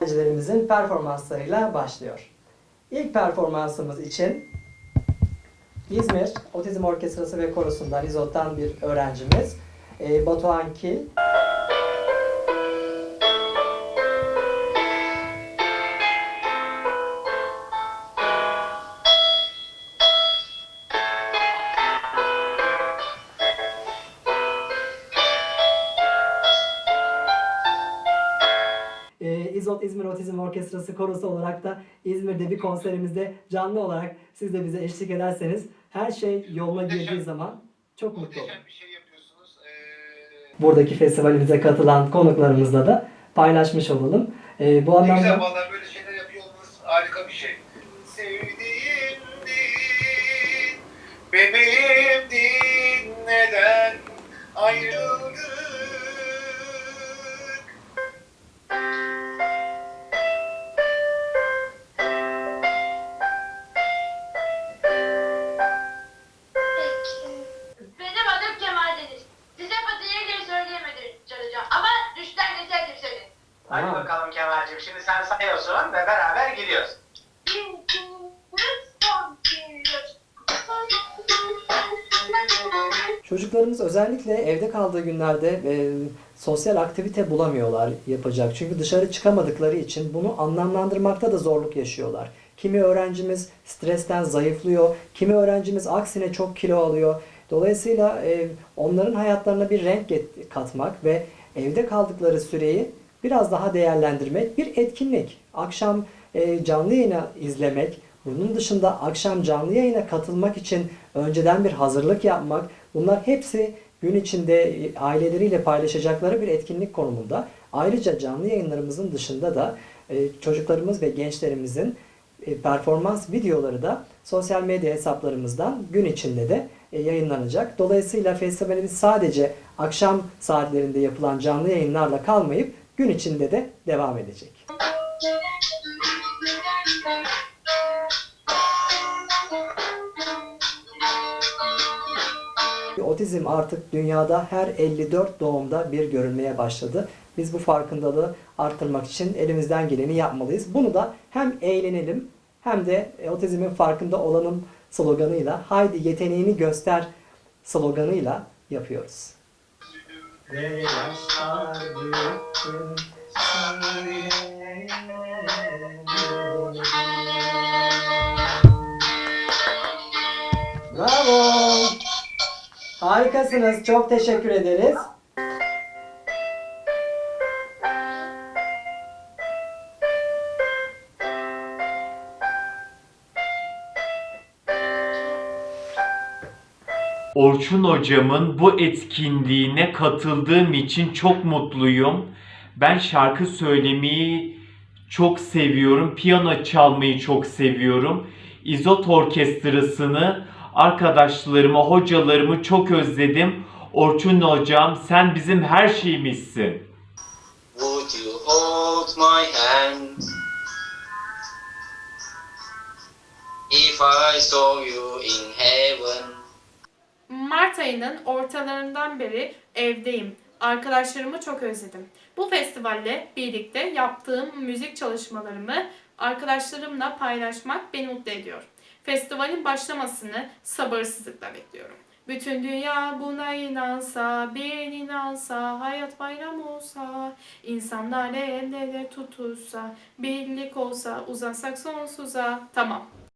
Öğrencilerimizin performanslarıyla başlıyor. İlk performansımız için İzmir Otizm Orkestrası ve Korosu'ndan, İzot'tan bir öğrencimiz e, Batuhan Kil. İzot İzmir Otizm Orkestrası korosu olarak da İzmir'de bir konserimizde canlı olarak siz de bize eşlik ederseniz her şey yoluna girdiği zaman çok mutlu olurum. Bir şey yapıyorsunuz. Ee, Buradaki festivalimize katılan konuklarımızla da paylaşmış olalım. E, bu ne güzel anlamda vallahi böyle şeyler yapıyor olmanız harika bir şey. Sevdiğimdin, bebeğimdin, Kemal'cim şimdi sen sayıyorsun ve beraber gidiyoruz. Çocuklarımız özellikle evde kaldığı günlerde e, sosyal aktivite bulamıyorlar yapacak. Çünkü dışarı çıkamadıkları için bunu anlamlandırmakta da zorluk yaşıyorlar. Kimi öğrencimiz stresten zayıflıyor, kimi öğrencimiz aksine çok kilo alıyor. Dolayısıyla e, onların hayatlarına bir renk katmak ve evde kaldıkları süreyi biraz daha değerlendirmek bir etkinlik. Akşam e, canlı yayını izlemek, bunun dışında akşam canlı yayına katılmak için önceden bir hazırlık yapmak, bunlar hepsi gün içinde e, aileleriyle paylaşacakları bir etkinlik konumunda. Ayrıca canlı yayınlarımızın dışında da e, çocuklarımız ve gençlerimizin e, performans videoları da sosyal medya hesaplarımızdan gün içinde de yayınlanacak. Dolayısıyla festivalimiz sadece akşam saatlerinde yapılan canlı yayınlarla kalmayıp gün içinde de devam edecek. Otizm artık dünyada her 54 doğumda bir görülmeye başladı. Biz bu farkındalığı arttırmak için elimizden geleni yapmalıyız. Bunu da hem eğlenelim hem de e, otizmin farkında olalım sloganıyla haydi yeteneğini göster sloganıyla yapıyoruz. Ve yaşlar büyüttüm Bravo. Harikasınız. Çok teşekkür ederiz. Orçun hocamın bu etkinliğine katıldığım için çok mutluyum. Ben şarkı söylemeyi çok seviyorum. Piyano çalmayı çok seviyorum. İzot Orkestrası'nı, arkadaşlarımı, hocalarımı çok özledim. Orçun hocam sen bizim her şeyimizsin. Would you hold my hand? If I saw you in heaven. Mart ayının ortalarından beri evdeyim. Arkadaşlarımı çok özledim. Bu festivalle birlikte yaptığım müzik çalışmalarımı arkadaşlarımla paylaşmak beni mutlu ediyor. Festivalin başlamasını sabırsızlıkla bekliyorum. Bütün dünya buna inansa, bir inansa, hayat bayram olsa, insanlar el ele tutuşsa, birlik olsa, uzansak sonsuza. Tamam.